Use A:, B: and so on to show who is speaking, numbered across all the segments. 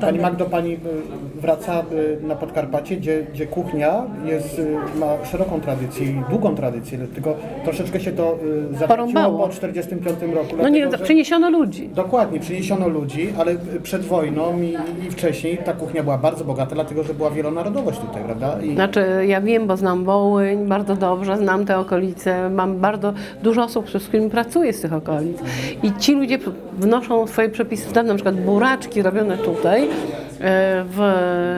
A: Pani Magdo, Pani y, wraca na Podkarpacie, gdzie, gdzie kuchnia jest, y, ma szeroką tradycję i długą tradycję, tylko troszeczkę się to y, zatraciło
B: Porąbało.
A: po 1945 roku.
B: No nie,
A: że-
B: przyniesiono ludzi.
A: Dokładnie, przyniesiono ludzi, ale przed wojną i, i wcześniej ta kuchnia była bardzo bogata, dlatego że była wielonarodowość tutaj, prawda? I
B: Znaczy, ja wiem, bo znam Wołyń bardzo dobrze, znam te okolice, mam bardzo dużo osób, z którymi pracuję z tych okolic. I ci ludzie wnoszą swoje przepisy, tam na przykład buraczki robione tutaj, e, w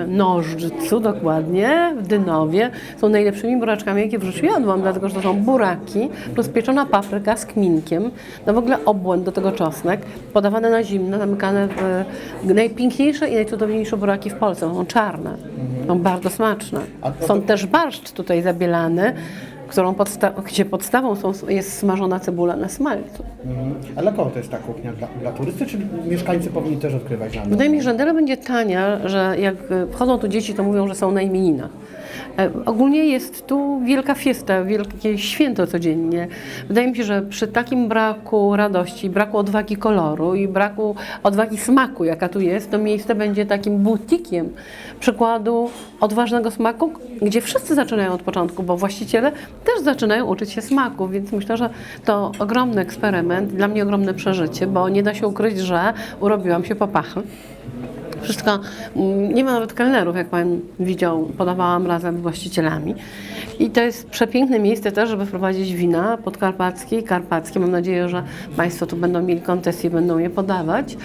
B: Nożdżcu dokładnie, w Dynowie, są najlepszymi buraczkami, jakie w życiu jadłam, dlatego że to są buraki plus pieczona papryka z kminkiem, no w ogóle obłęd do tego czosnek, podawane na zimno, zamykane w najpiękniejsze i najcudowniejsze buraki w Polsce, są czarne, są bardzo smaczne. Są też barszcz tutaj zabielany, którą podsta- gdzie podstawą są, jest smażona cebula na smalcu.
A: Mhm. A dla kogo to jest ta kuchnia? Dla, dla turysty, czy mieszkańcy powinni też odkrywać na nowo?
B: Wydaje mi się, że tyle będzie tania, że jak wchodzą tu dzieci, to mówią, że są na imieninach. E, Ogólnie jest tu wielka fiesta, wielkie święto codziennie. Wydaje mi się, że przy takim braku radości, braku odwagi koloru i braku odwagi smaku, jaka tu jest, to miejsce będzie takim butikiem przykładu odważnego smaku, gdzie wszyscy zaczynają od początku, bo właściciele też zaczynają uczyć się smaku, więc myślę, że to ogromny eksperyment, dla mnie ogromne przeżycie, bo nie da się ukryć, że urobiłam się po pachy. Wszystko, mm, nie ma nawet kelnerów, jak Pan widział, podawałam razem z właścicielami. I to jest przepiękne miejsce też, żeby wprowadzić wina podkarpackie i karpackie. Mam nadzieję, że Państwo tu będą mieli koncesję i będą je podawać.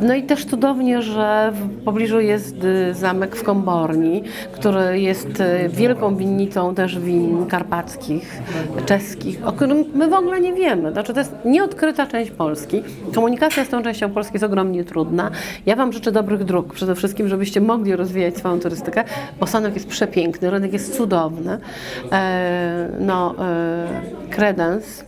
B: No i też cudownie, że w pobliżu jest y, zamek w Komborni, który jest y, wielką winnicą też win karpackich, czeskich, o którym my w ogóle nie wiemy. Znaczy to jest nieodkryta część Polski. Komunikacja z tą częścią Polski jest ogromnie trudna. Ja Wam życzę dobrych dróg, przede wszystkim, żebyście mogli rozwijać swoją turystykę, bo Sanok jest przepiękny, rynek jest cudowny. E, no, e, Credence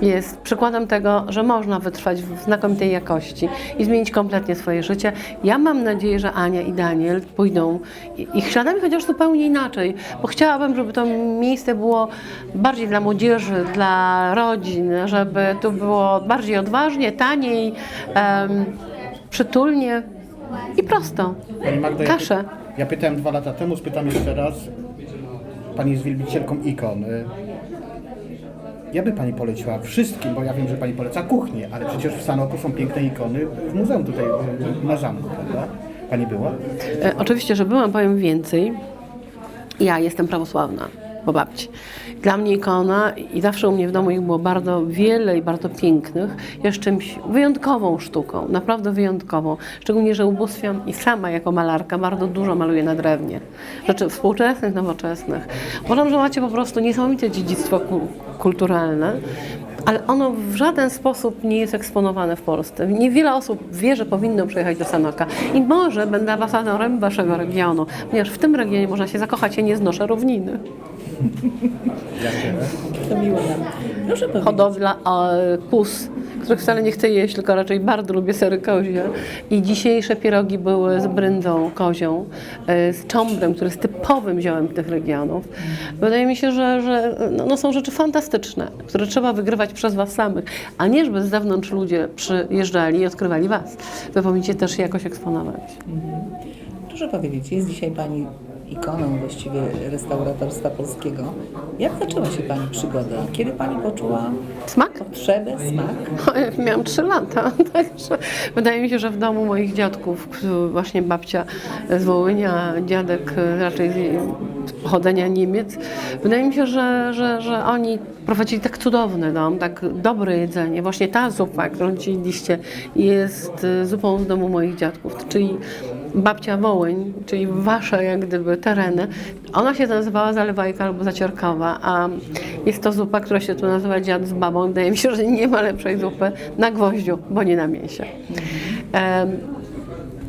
B: jest przykładem tego, że można wytrwać w znakomitej jakości i zmienić kompletnie swoje życie. Ja mam nadzieję, że Ania i Daniel pójdą i- ich śladami, chociaż zupełnie inaczej, bo chciałabym, żeby to miejsce było bardziej dla młodzieży, dla rodzin, żeby tu było bardziej odważnie, taniej, em, przytulnie i prosto.
A: Pani Magda,
B: Kaszę.
A: Ja, ja pytałem dwa lata temu, spytam jeszcze raz. Pani jest wielbicielką ikon. Y, Ja by Pani poleciła wszystkim, bo ja wiem, że Pani poleca kuchnię, ale przecież w Sanoku są piękne ikony w muzeum tutaj y, na zamku, prawda? Pani była?
B: E, oczywiście, że byłam, powiem więcej. Ja jestem prawosławna po babci. Dla mnie ikona i zawsze u mnie w domu ich było bardzo wiele i bardzo pięknych, jest czymś wyjątkową sztuką, naprawdę wyjątkową. Szczególnie, że ubóstwiam i sama jako malarka bardzo dużo maluję na drewnie. Rzeczy współczesnych, nowoczesnych. Uważam, że macie po prostu niesamowite dziedzictwo ku- kulturalne. Ale ono w żaden sposób nie jest eksponowane w Polsce. Niewiele osób wie, że powinno przyjechać do Sanoka. I może będę ambasadorem waszego regionu, ponieważ w tym regionie można się zakochać, ja nie znoszę równiny.
C: To miło nam. Proszę powiedzieć,
B: Hodowla e, kus, których wcale nie chcę jeść, tylko raczej bardzo lubię sery kozie. I dzisiejsze pierogi były z bryndzą kozią, e, z czombrem, który jest typowym ziołem tych regionów. Wydaje mi się, że, że no, no są rzeczy fantastyczne, które trzeba wygrywać przez was samych, a nie żeby z zewnątrz ludzie przyjeżdżali i odkrywali was. Wy powinniście też jakoś eksponować.
C: proszę powiedzieć, jest dzisiaj Pani ikoną właściwie restauratorstwa polskiego. Jak zaczęła się Pani przygoda? Kiedy Pani poczuła
B: Smak?
C: potrzebę, smak?
B: Miałam 3 lata, także wydaje mi się, że w domu moich dziadków, właśnie babcia z Wołynia, dziadek raczej z pochodzenia Niemiec, wydaje mi się, że, że, że oni prowadzili tak cudowny dom, tak dobre jedzenie. Właśnie ta zupa, którą ci jedliście, jest y, zupą z domu moich dziadków, czyli babcia Wołyń, czyli wasze jak gdyby tereny. Ona się nazywała zalewajka albo zaciorkowa, a jest to zupa, która się tu nazywa dziad z babą. Wydaje mi się, że nie ma lepszej zupy na gwoździu, bo nie na mięsie.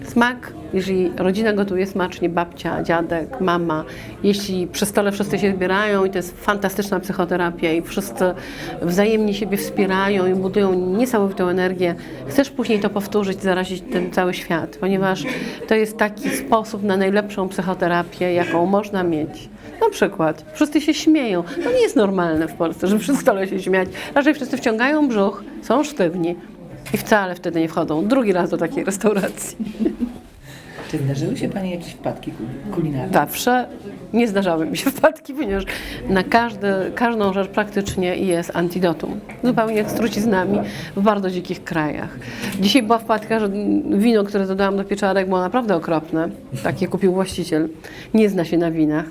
B: Smak, jeżeli rodzina gotuje smacznie, babcia, dziadek, mama, jeśli przy stole wszyscy się zbierają i to jest fantastyczna psychoterapia i wszyscy wzajemnie siebie wspierają i budują niesamowitą energię, chcesz później to powtórzyć, zarazić tym cały świat, ponieważ to jest taki sposób na najlepszą psychoterapię, jaką można mieć. Na przykład, wszyscy się śmieją. To nie jest normalne w Polsce, żeby przy stole się śmiać. Raczej wszyscy wciągają brzuch, są sztywni I wcale wtedy nie wchodzą drugi raz do takiej restauracji.
C: Czy zdarzyły się Pani jakieś wpadki ku- kulinarne?
B: Zawsze nie zdarzały mi się wpadki, ponieważ na każdy, każdą rzecz praktycznie jest antidotum. Zupełnie jak z truciznami w bardzo dzikich krajach. Dzisiaj była wpadka, że wino, które dodałam do pieczarek było naprawdę okropne. Takie kupił właściciel. Nie zna się na winach.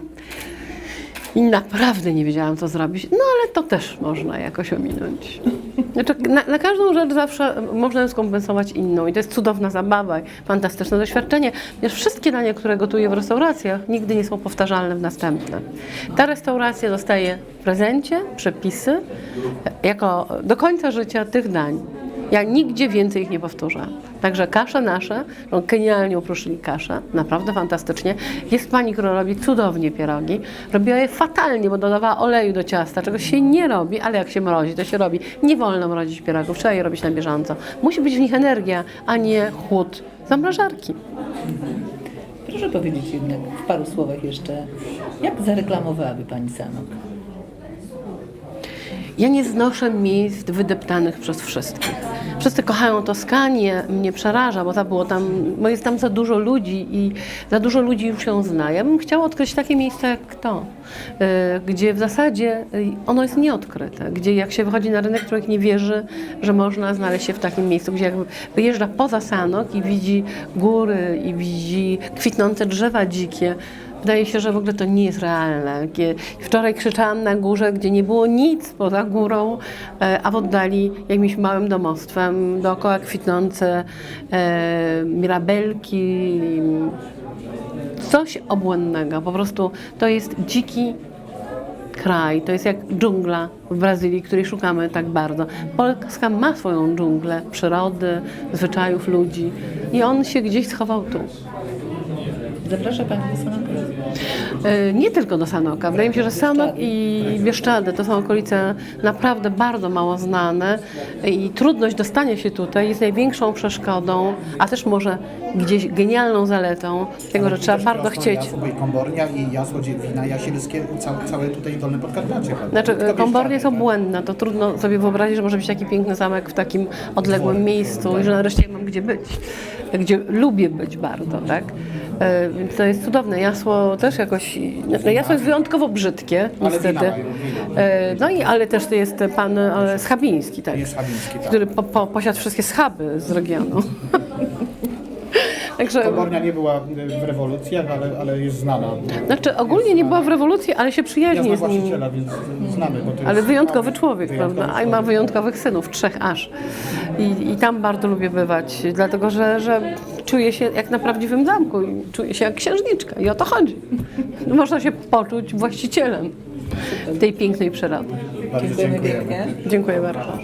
B: I naprawdę nie wiedziałam, co zrobić. No ale to też można jakoś ominąć. Znaczy, na, na każdą rzecz zawsze można skompensować inną. I to jest cudowna zabawa, i fantastyczne doświadczenie. Ponieważ wszystkie dania, które gotuję w restauracjach, nigdy nie są powtarzalne w następne. Ta restauracja dostaje w prezencie przepisy jako do końca życia tych dań. Ja nigdzie więcej ich nie powtórzę. Także kasze nasze, no, genialnie uproszyli kaszę, naprawdę fantastycznie. Jest pani, która robi cudownie pierogi. Robiła je fatalnie, bo dodawała oleju do ciasta, czego się nie robi, ale jak się mrozi, to się robi. Nie wolno mrozić pierogów, trzeba je robić na bieżąco. Musi być w nich energia, a nie chłód zamrażarki.
C: Proszę powiedzieć jednak w paru słowach jeszcze, jak zareklamowałaby Pani Sanok?
B: Ja nie znoszę miejsc wydeptanych przez wszystkich. Wszyscy kochają Toskanię, mnie przeraża, bo, tam było tam, bo jest tam za dużo ludzi i za dużo ludzi już ją zna. Ja bym chciała odkryć takie miejsca jak to, y, gdzie w zasadzie y, ono jest nieodkryte, gdzie jak się wychodzi na rynek, człowiek nie wierzy, że można znaleźć się w takim miejscu, gdzie jak wyjeżdża poza Sanok i widzi góry i widzi kwitnące drzewa dzikie, Wydaje się, że w ogóle to nie jest realne. Wczoraj krzyczałam na górze, gdzie nie było nic poza górą, e, a w oddali jakimś małym domostwem, dookoła kwitnące e, mirabelki, coś obłędnego. Po prostu to jest dziki kraj, to jest jak dżungla w Brazylii, której szukamy tak bardzo. Polska ma swoją dżunglę przyrody, zwyczajów ludzi i on się gdzieś schował tu.
C: Zaprasza Pani do Sanoka?
B: E, Nie tylko do Sanoka. Wydaje mi się, że Sanok i Bieszczady to są okolice naprawdę bardzo mało znane i trudność dostania się tutaj jest największą przeszkodą, a też może gdzieś genialną zaletą tego, że trzeba bardzo chcieć.
A: Jasło i Kombornia i jasło, gdzie wina jasielskie, całe, całe tutaj dolne Podkarpacie.
B: Znaczy,
A: Tylko
B: Kombornie są
A: tak?
B: błędne, to trudno sobie wyobrazić, że może być taki piękny zamek w takim odległym miejscu i że nareszcie mam gdzie być, gdzie lubię być bardzo, tak? E, Więc to jest cudowne. Jasło też jakoś, no, jasło jest wyjątkowo brzydkie, niestety. E, No i, ale też to jest pan e,
A: Schabiński, tak.
B: Który po, po, posiadł wszystkie schaby z regionu. Także,
A: Kombornia nie była w rewolucjach, ale, ale jest znana.
B: znaczy ogólnie nie była w rewolucji, ale się
A: Ja
B: przyjaźni
A: znam
B: z nim.
A: właściciela, więc znamy. Bo to
B: Ale
A: jest
B: wyjątkowy człowiek,
A: wyjątkowy
B: prawda? A i ma
A: człowiek.
B: wyjątkowych synów, trzech aż. I, I tam bardzo lubię bywać, dlatego że, że czuję się jak na prawdziwym zamku. i Czuję się jak księżniczka i o to chodzi. Można się poczuć właścicielem tej pięknej przyrody.
A: Bardzo
C: Dziękujemy
A: dziękujemy.
C: pięknie.
B: Dziękuję bardzo.